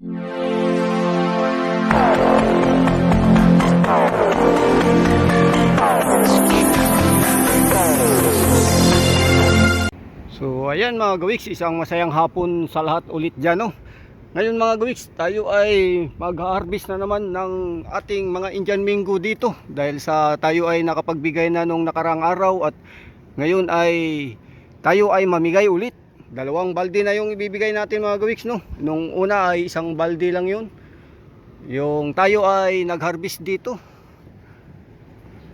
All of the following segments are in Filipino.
So ayan mga gawiks, isang masayang hapon sa lahat ulit dyan no. Ngayon mga gawiks, tayo ay mag-harvest na naman ng ating mga Indian Mingo dito dahil sa tayo ay nakapagbigay na nung nakarang araw at ngayon ay tayo ay mamigay ulit. Dalawang balde na yung ibibigay natin mga gawiks no. Nung una ay isang balde lang yun. Yung tayo ay nag-harvest dito.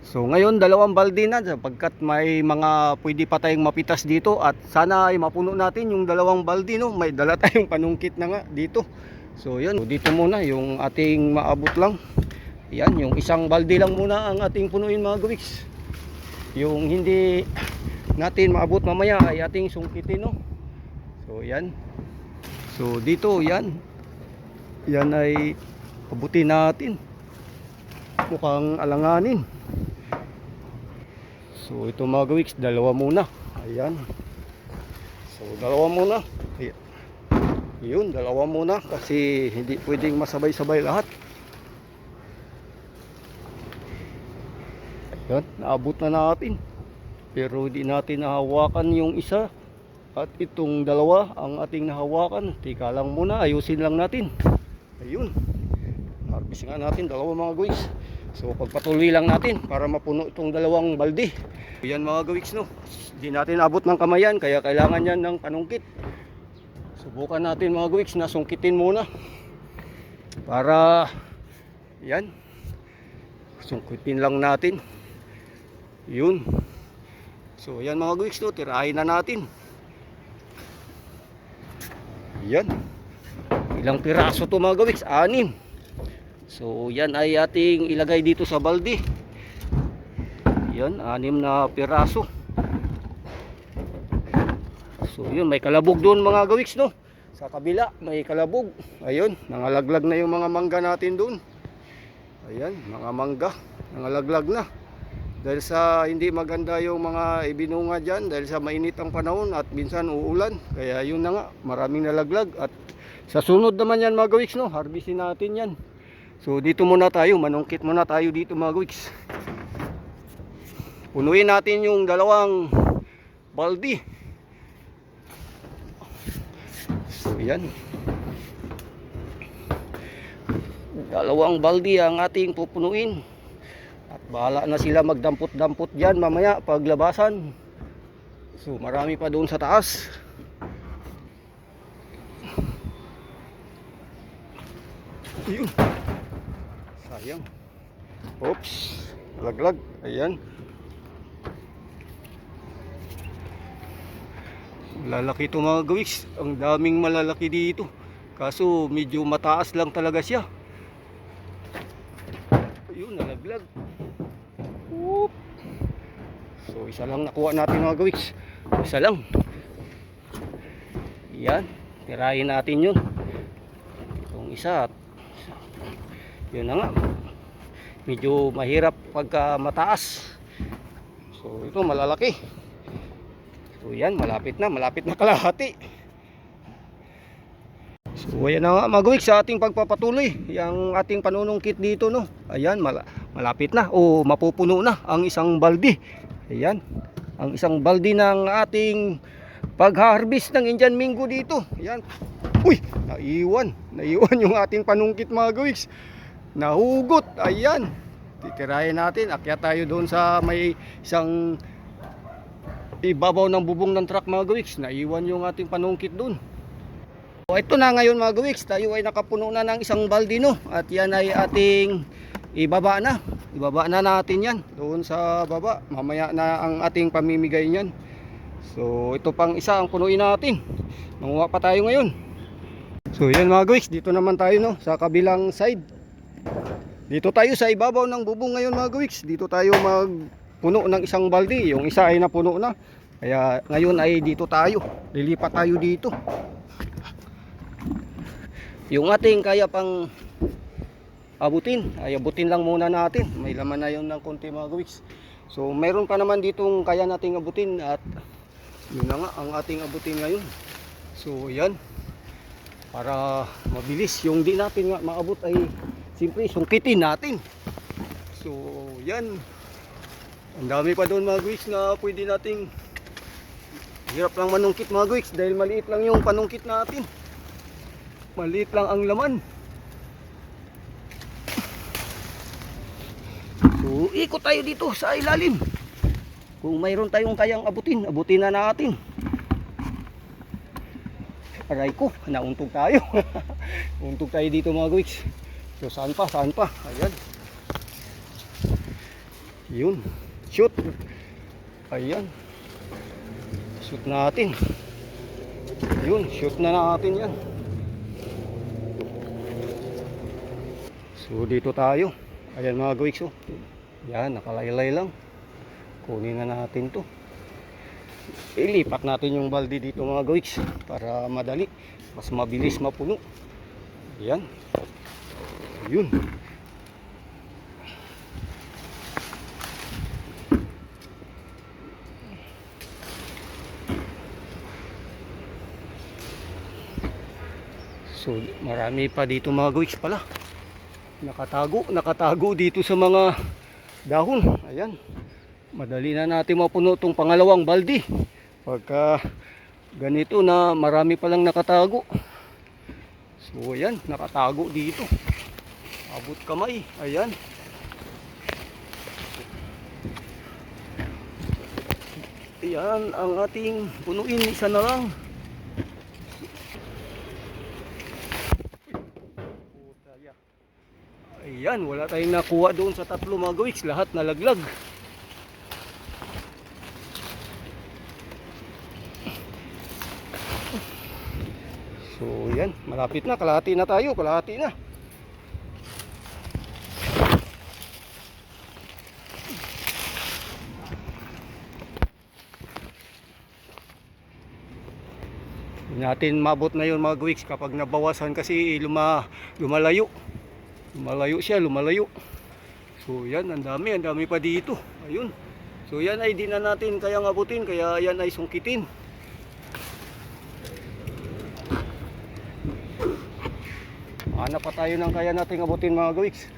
So ngayon dalawang balde na sapagkat may mga pwede pa tayong mapitas dito at sana ay mapuno natin yung dalawang balde no. May dala tayong panungkit na nga dito. So yun, so, dito muna yung ating maabot lang. Yan, yung isang balde lang muna ang ating punuin mga gawiks. Yung hindi natin maabot mamaya ay ating sungkitin no. So yan. So dito yan. Yan ay abutin natin. Mukhang alanganin. So ito mga gawiks, dalawa muna. Ayan. So dalawa muna. Ayan. Yun, dalawa muna kasi hindi pwedeng masabay-sabay lahat. Ayan, naabot na natin. Pero hindi natin nahawakan yung isa. At itong dalawa ang ating nahawakan. Tika lang muna, ayusin lang natin. Ayun. Harvest nga natin, dalawa mga guys. So pagpatuloy lang natin para mapuno itong dalawang balde. Yan mga gawiks no. Hindi natin abot ng kamayan kaya kailangan yan ng panungkit. Subukan natin mga gawiks na sungkitin muna. Para yan. Sungkitin lang natin. Yun. So yan mga gawiks no, tirahin na natin. Yan. Ilang piraso to mga gawiks? Anim. So yan ay ating ilagay dito sa balde. Yan, anim na piraso. So yun, may kalabog doon mga gawiks no. Sa kabila, may kalabog. Ayun, nangalaglag na yung mga mangga natin doon. Ayan, mga mangga, nangalaglag na. Dahil sa hindi maganda yung mga ibinunga dyan, dahil sa mainit ang panahon at minsan uulan. Kaya yun na nga, maraming nalaglag. At sa sunod naman yan mga gawiks no, harvestin natin yan. So dito muna tayo, manungkit muna tayo dito mga gawiks. Punuin natin yung dalawang baldi. So yan. Dalawang baldi ang ating pupunuin. At bahala na sila magdampot-dampot dyan mamaya paglabasan. So marami pa doon sa taas. Ayun. Sayang. Oops. Laglag. Ayan. Lalaki ito mga gawiks. Ang daming malalaki dito. Kaso medyo mataas lang talaga siya. Ayun, nalaglag. Oop. So isa lang nakuha natin mga gawiks. Isa lang. Yan. Tirahin natin yun. Itong isa. Yun na nga. Medyo mahirap pagka mataas. So ito malalaki. So yan, malapit na, malapit na kalahati. So ayan na nga magawik sa ating pagpapatuloy. Yung ating panunungkit dito no. Ayan, mala malapit na o mapupuno na ang isang baldi. Ayan, ang isang baldi ng ating pag-harvest ng Indian Mingo dito. Ayan. Uy, naiwan. Naiwan yung ating panungkit mga gawiks. Nahugot. Ayan. Titirahin natin. Akyat tayo doon sa may isang ibabaw ng bubong ng truck mga gawiks. Naiwan yung ating panungkit doon. So, ito na ngayon mga gawiks. Tayo ay nakapuno na ng isang baldi no. At yan ay ating ibaba na. Ibaba na natin yan. Doon sa baba. Mamaya na ang ating pamimigay niyan. So ito pang isa ang punuin natin. Manguha pa tayo ngayon. So yan mga guys, dito naman tayo no sa kabilang side. Dito tayo sa ibabaw ng bubong ngayon mga guys. Dito tayo magpuno ng isang balde. Yung isa ay napuno na. Kaya ngayon ay dito tayo. Lilipat tayo dito. Yung ating kaya pang abutin, ay abutin lang muna natin. May laman na yun ng konti mga guys. So meron pa naman ditong kaya nating abutin at yun na nga ang ating abutin ngayon. So yan. para mabilis yung di natin nga maabot ay siyempre sungkitin natin so yan ang dami pa doon mga guys na pwede nating hirap lang manungkit mga guys dahil maliit lang yung panungkit natin maliit lang ang laman so ikot tayo dito sa ilalim. Kung mayroon tayong kayang abutin abutin na natin. Aray ko nauntog tayo. Untog tayo dito mga guys. So saan pa saan pa? Ayan. Yun. Shoot. Ayan. Shoot natin. Yun shoot na natin yan. So dito tayo. Ayan mga guys oh. Yan nakalaylay lang. Kunin na natin to. Ilipat natin yung balde dito mga guys para madali. Mas mabilis mapuno. Yan. Yun. So marami pa dito mga guys pala. Nakatago, nakatago dito sa mga dahon. Ayan. Madali na natin mapuno itong pangalawang baldi. Pagka ganito na marami palang nakatago. So ayan, nakatago dito. Abot kamay. Ayan. Ayan ang ating punuin. Isa na lang. Ayan, wala tayong nakuha doon sa tatlo mga gawiks. Lahat nalaglag. So, yan. Malapit na. Kalahati na tayo. Kalahati na. Natin mabot na yun mga gawiks kapag nabawasan kasi luma, lumalayo. Lumalayo siya, lumalayo. So yan, ang dami, ang dami pa dito. Ayun. So yan ay di na natin kayang abutin, kaya yan ay sungkitin. Hanap pa tayo ng kaya nating abutin mga gawiks.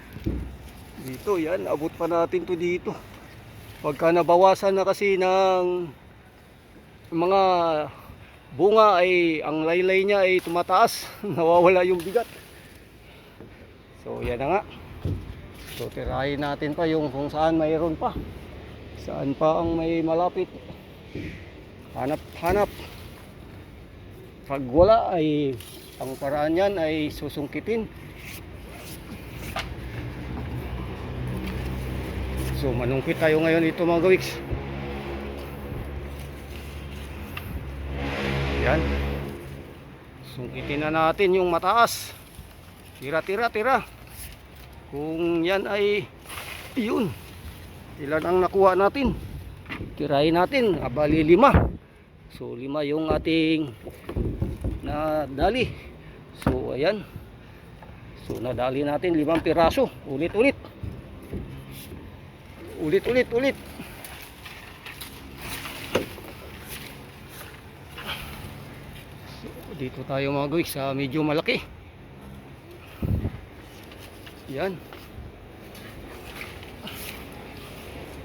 Dito, yan, abot pa natin to dito. Pagka nabawasan na kasi ng mga bunga ay ang laylay niya ay tumataas, nawawala yung bigat. So yan na nga. So tirahin natin pa yung kung saan mayroon pa. Saan pa ang may malapit. Hanap, hanap. Pag wala ay ang paraan yan ay susungkitin. So manungkit tayo ngayon ito mga gawiks. Yan. Sungkitin na natin yung mataas. Tira, tira, tira. Kung yan ay yun. Ilan ang nakuha natin? Tirahin natin. Abali lima. So lima yung ating nadali. So ayan. So nadali natin limang piraso. Ulit, ulit. Ulit, ulit, ulit. So, dito tayo mga guys medyo malaki. Yan.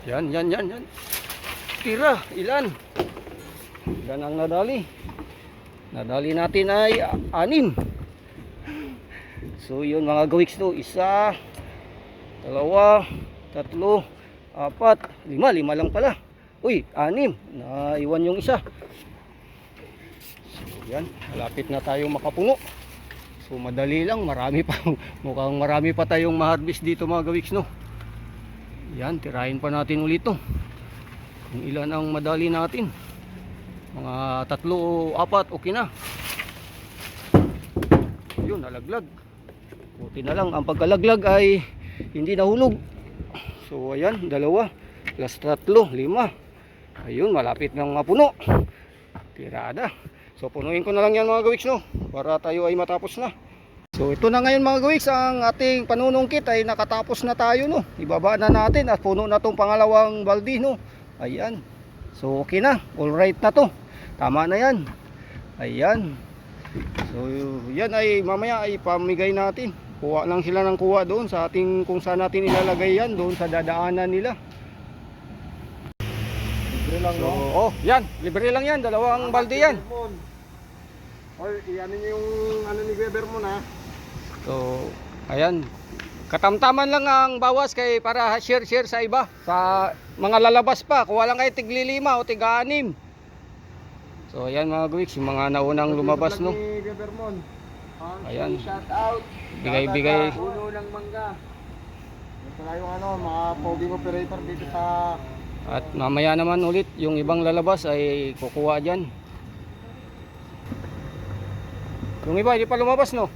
Yan, yan, yan, yan. Tira, ilan? Ilan ang nadali? Nadali natin ay anim. So yun mga gawiks to. Isa, dalawa, tatlo, apat, lima. Lima lang pala. Uy, anim. Naiwan yung isa. So yan, malapit na tayo makapuno. So madali lang, marami pa mukhang marami pa tayong ma-harvest dito mga gawiks no. Yan, tirahin pa natin ulit to. Kung ilan ang madali natin. Mga tatlo o apat, okay na. Yun, nalaglag. Buti na lang, ang pagkalaglag ay hindi nahulog. So ayan, dalawa. Plus tatlo, lima. Ayun, malapit nang mapuno. Tirada. So punuin ko na lang yan mga gawiks no para tayo ay matapos na. So ito na ngayon mga gawiks ang ating panunungkit ay nakatapos na tayo no. Ibaba na natin at puno na tong pangalawang baldi no. Ayan. So okay na. All right na to. Tama na yan. Ayan. So yan ay mamaya ay pamigay natin. Kuha lang sila ng kuha doon sa ating kung saan natin ilalagay yan doon sa dadaanan nila. Libre lang, So, no? oh, yan, libre lang yan, dalawang balde yan. Oy, iyan yung ano ni Weber mo na. So, ayan. Katamtaman lang ang bawas kay para share-share sa iba. Sa mga lalabas pa, kuha lang kayo tigli lima o tiga anim. So, ayan mga guwiks, yung mga naunang lumabas, no. Ni. Ayan. Shout out. Bigay-bigay. Puno ng mangga. Ito na yung ano, mga foging operator dito sa At mamaya naman ulit, yung ibang lalabas ay kukuha dyan. Yung iba, hindi pa lumabas, no?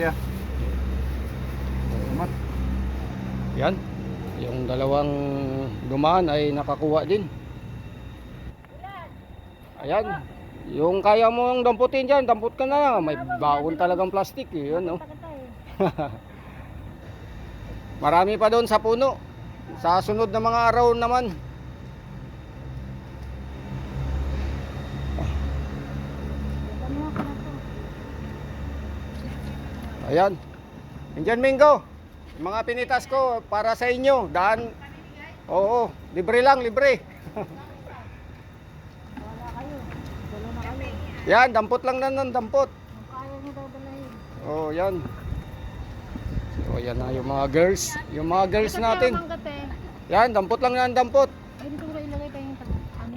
Kaya. Salamat. Yan. Yung dalawang dumaan ay nakakuha din. Ayan. Yung kaya mong damputin dyan, damput ka na. May baon talagang plastic. Eh. Yun, no? Marami pa doon sa puno. Sa sunod na mga araw naman. Ayan. Indian Mingo. Mga pinitas ko para sa inyo. Daan. Oo, libre lang, libre. yan, dampot lang na ng dampot. Oh, yan. So, yan na yung mga girls. Yung mga girls natin. Yan, dampot lang na ng dampot. Ko ano.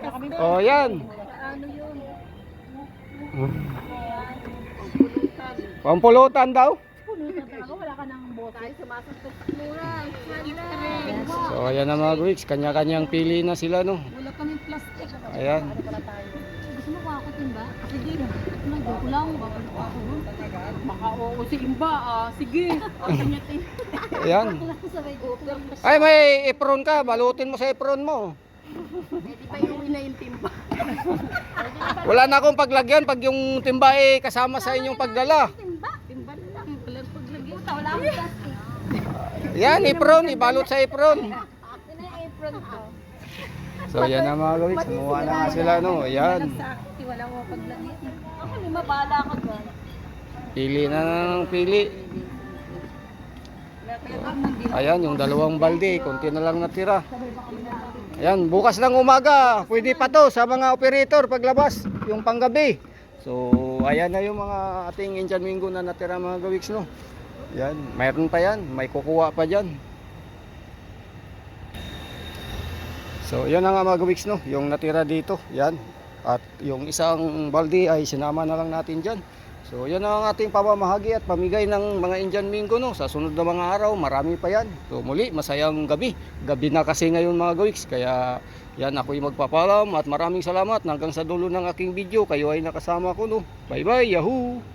Kami Oh, yan. Ano yun? Pampulutan daw. So, ayan na mga guwiks. Kanya-kanyang pili na sila, no? Wala kaming plastic. Ayan. Gusto mo kakatin ba? Sige. Nag-joke lang. Babalik ako. Baka oo si Imba. Ah, sige. Ayan. sa may joker. Ay, may apron ka. Balutin mo sa apron mo. Hindi pa iuwi na yung timba. Wala na akong paglagyan pag yung timba eh kasama sa inyong pagdala. Timba? Timba na lang. Walang paglagyan. Wala akong plastic. Yan, apron. Ibalot sa apron. Akin na yung apron ko. So, yan na mga guwiks. Kumuha na nga sila, no? Ayan. Sakti, wala mo paglagyan. Ako lima, bahala ka dyan. Pili na ng pili. Ayan, yung dalawang balde. Kunti na lang natira. Ayan, bukas ng umaga. Pwede pa to sa mga operator paglabas. Yung panggabi. So, ayan na yung mga ating Indian Mingo na natira mga gawiks, no? Yan, mayroon pa yan. May kukuha pa dyan. So, yan na nga mga gawiks, no? Yung natira dito. Yan. At yung isang balde ay sinama na lang natin dyan. So, yan ang ating pamamahagi at pamigay ng mga Indian Mingo, no? Sa sunod na mga araw, marami pa yan. So, muli, masayang gabi. Gabi na kasi ngayon mga gawiks. Kaya, yan, ako'y magpapalam at maraming salamat. Hanggang sa dulo ng aking video, kayo ay nakasama ko, no? Bye-bye, yahoo!